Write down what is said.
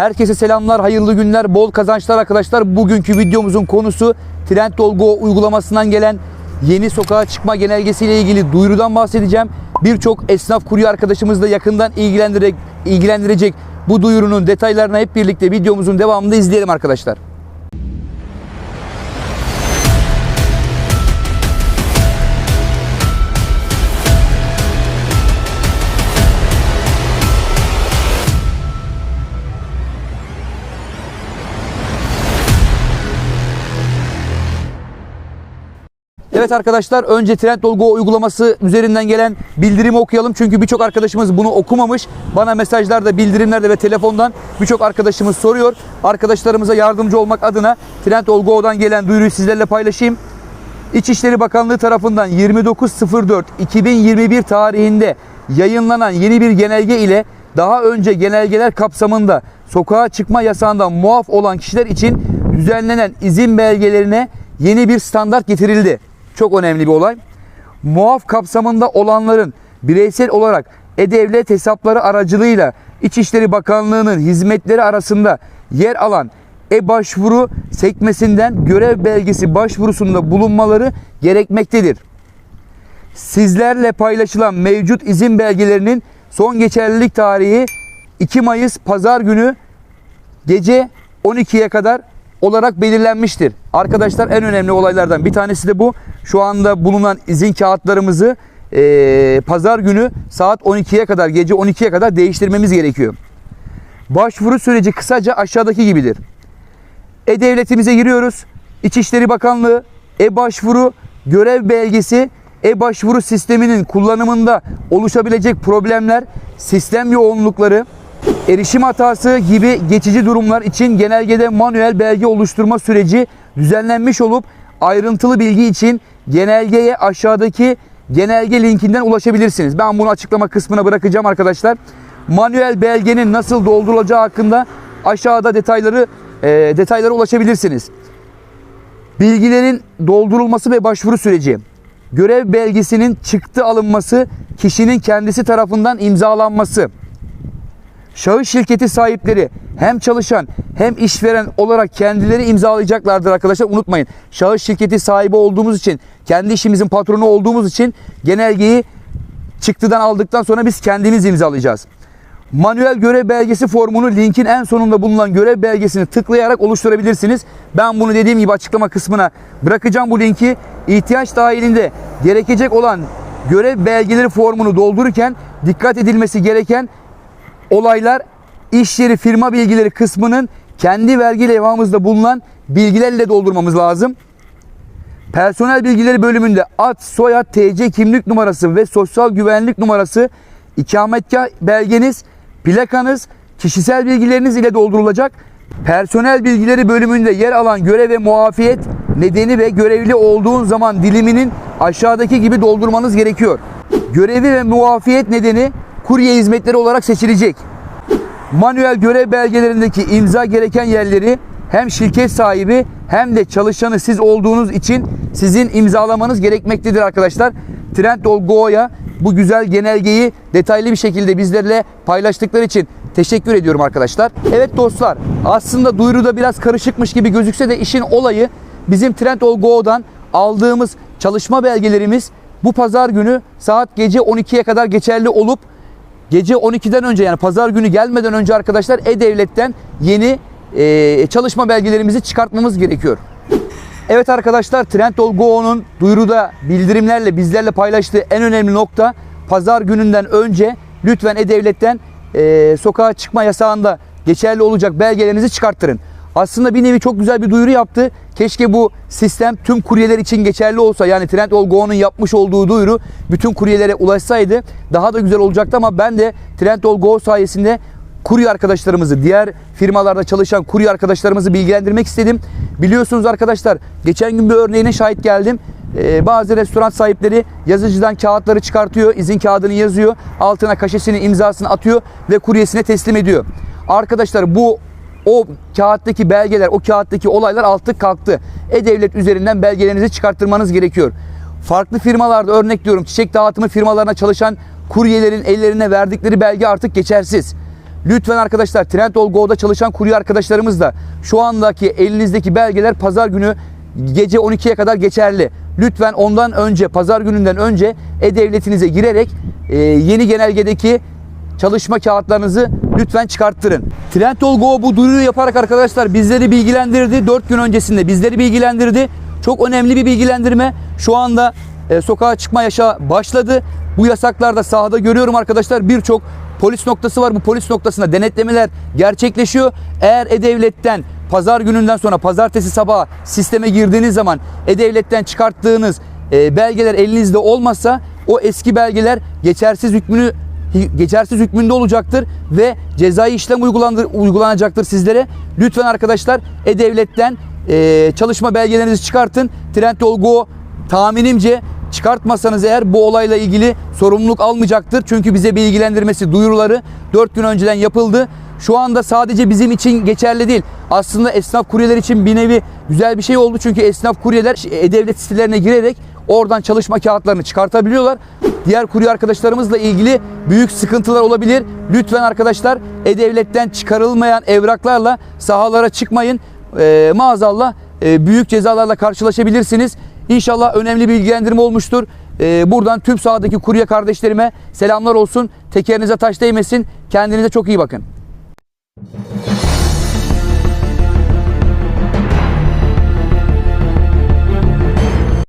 Herkese selamlar, hayırlı günler, bol kazançlar arkadaşlar. Bugünkü videomuzun konusu Trendyol uygulamasından gelen yeni sokağa çıkma genelgesiyle ilgili duyurudan bahsedeceğim. Birçok esnaf kurye arkadaşımız da yakından ilgilendirerek, ilgilendirecek bu duyurunun detaylarını hep birlikte videomuzun devamında izleyelim arkadaşlar. Evet arkadaşlar önce Trendyol uygulaması üzerinden gelen bildirimi okuyalım. Çünkü birçok arkadaşımız bunu okumamış. Bana mesajlarda, bildirimlerde ve telefondan birçok arkadaşımız soruyor. Arkadaşlarımıza yardımcı olmak adına Trendyol Go'dan gelen duyuruyu sizlerle paylaşayım. İçişleri Bakanlığı tarafından 29.04.2021 tarihinde yayınlanan yeni bir genelge ile daha önce genelgeler kapsamında sokağa çıkma yasağından muaf olan kişiler için düzenlenen izin belgelerine yeni bir standart getirildi. Çok önemli bir olay. Muaf kapsamında olanların bireysel olarak e-devlet hesapları aracılığıyla İçişleri Bakanlığı'nın hizmetleri arasında yer alan e-başvuru sekmesinden görev belgesi başvurusunda bulunmaları gerekmektedir. Sizlerle paylaşılan mevcut izin belgelerinin son geçerlilik tarihi 2 Mayıs Pazar günü gece 12'ye kadar olarak belirlenmiştir. Arkadaşlar en önemli olaylardan bir tanesi de bu. Şu anda bulunan izin kağıtlarımızı eee, pazar günü saat 12'ye kadar gece 12'ye kadar değiştirmemiz gerekiyor. Başvuru süreci kısaca aşağıdaki gibidir. E-Devletimize giriyoruz. İçişleri Bakanlığı e-başvuru görev belgesi e-başvuru sisteminin kullanımında oluşabilecek problemler, sistem yoğunlukları, erişim hatası gibi geçici durumlar için genelgede manuel belge oluşturma süreci düzenlenmiş olup ayrıntılı bilgi için genelgeye aşağıdaki genelge linkinden ulaşabilirsiniz. Ben bunu açıklama kısmına bırakacağım arkadaşlar. Manuel belgenin nasıl doldurulacağı hakkında aşağıda detayları e, detaylara ulaşabilirsiniz. Bilgilerin doldurulması ve başvuru süreci. Görev belgesinin çıktı alınması, kişinin kendisi tarafından imzalanması. Şahıs şirketi sahipleri hem çalışan hem işveren olarak kendileri imzalayacaklardır arkadaşlar. Unutmayın. Şahıs şirketi sahibi olduğumuz için, kendi işimizin patronu olduğumuz için genelgeyi çıktıdan aldıktan sonra biz kendimiz imzalayacağız. Manuel görev belgesi formunu linkin en sonunda bulunan görev belgesini tıklayarak oluşturabilirsiniz. Ben bunu dediğim gibi açıklama kısmına bırakacağım bu linki. İhtiyaç dahilinde gerekecek olan görev belgeleri formunu doldururken dikkat edilmesi gereken olaylar iş yeri firma bilgileri kısmının kendi vergi levhamızda bulunan bilgilerle doldurmamız lazım. Personel bilgileri bölümünde ad, soyad, TC kimlik numarası ve sosyal güvenlik numarası, ikametgah belgeniz, plakanız, kişisel bilgileriniz ile doldurulacak. Personel bilgileri bölümünde yer alan görev ve muafiyet nedeni ve görevli olduğun zaman diliminin aşağıdaki gibi doldurmanız gerekiyor. Görevi ve muafiyet nedeni kurye hizmetleri olarak seçilecek. Manuel görev belgelerindeki imza gereken yerleri hem şirket sahibi hem de çalışanı siz olduğunuz için sizin imzalamanız gerekmektedir arkadaşlar. Trendyol Go'ya bu güzel genelgeyi detaylı bir şekilde bizlerle paylaştıkları için teşekkür ediyorum arkadaşlar. Evet dostlar aslında duyuruda biraz karışıkmış gibi gözükse de işin olayı bizim Trendyol Go'dan aldığımız çalışma belgelerimiz bu pazar günü saat gece 12'ye kadar geçerli olup Gece 12'den önce yani pazar günü gelmeden önce arkadaşlar E-Devlet'ten yeni e, çalışma belgelerimizi çıkartmamız gerekiyor. Evet arkadaşlar Trendyol Go'nun duyuruda bildirimlerle bizlerle paylaştığı en önemli nokta pazar gününden önce lütfen E-Devlet'ten e, sokağa çıkma yasağında geçerli olacak belgelerinizi çıkarttırın. Aslında bir nevi çok güzel bir duyuru yaptı. Keşke bu sistem tüm kuryeler için geçerli olsa. Yani Trendyol Go'nun yapmış olduğu duyuru bütün kuryelere ulaşsaydı daha da güzel olacaktı ama ben de Trendyol Go sayesinde kurye arkadaşlarımızı, diğer firmalarda çalışan kurye arkadaşlarımızı bilgilendirmek istedim. Biliyorsunuz arkadaşlar geçen gün bir örneğine şahit geldim. Ee, bazı restoran sahipleri yazıcıdan kağıtları çıkartıyor, izin kağıdını yazıyor, altına kaşesini, imzasını atıyor ve kuryesine teslim ediyor. Arkadaşlar bu o kağıttaki belgeler, o kağıttaki olaylar artık kalktı. E-Devlet üzerinden belgelerinizi çıkarttırmanız gerekiyor. Farklı firmalarda örnek diyorum çiçek dağıtımı firmalarına çalışan kuryelerin ellerine verdikleri belge artık geçersiz. Lütfen arkadaşlar Trendyol Go'da çalışan kurye arkadaşlarımız da şu andaki elinizdeki belgeler pazar günü gece 12'ye kadar geçerli. Lütfen ondan önce pazar gününden önce e-devletinize girerek e, yeni genelgedeki çalışma kağıtlarınızı lütfen çıkarttırın. Trendyol Go bu duyuruyu yaparak arkadaşlar bizleri bilgilendirdi. 4 gün öncesinde bizleri bilgilendirdi. Çok önemli bir bilgilendirme. Şu anda e, sokağa çıkma yaşa başladı. Bu yasaklarda sahada görüyorum arkadaşlar birçok polis noktası var. Bu polis noktasında denetlemeler gerçekleşiyor. Eğer E-Devlet'ten pazar gününden sonra pazartesi sabahı sisteme girdiğiniz zaman E-Devlet'ten çıkarttığınız e, belgeler elinizde olmazsa o eski belgeler geçersiz hükmünü geçersiz hükmünde olacaktır ve cezai işlem uygulanacaktır sizlere. Lütfen arkadaşlar E-Devlet'ten e, çalışma belgelerinizi çıkartın. Trendyol Go tahminimce çıkartmasanız eğer bu olayla ilgili sorumluluk almayacaktır. Çünkü bize bilgilendirmesi, duyuruları 4 gün önceden yapıldı. Şu anda sadece bizim için geçerli değil. Aslında esnaf kuryeler için bir nevi güzel bir şey oldu. Çünkü esnaf kuryeler e-devlet sitelerine girerek oradan çalışma kağıtlarını çıkartabiliyorlar. Diğer kurye arkadaşlarımızla ilgili büyük sıkıntılar olabilir. Lütfen arkadaşlar e-devletten çıkarılmayan evraklarla sahalara çıkmayın. Ee, maazallah e, büyük cezalarla karşılaşabilirsiniz. İnşallah önemli bilgilendirme olmuştur. Ee, buradan tüm sahadaki kurye kardeşlerime selamlar olsun. Tekerinize taş değmesin. Kendinize çok iyi bakın.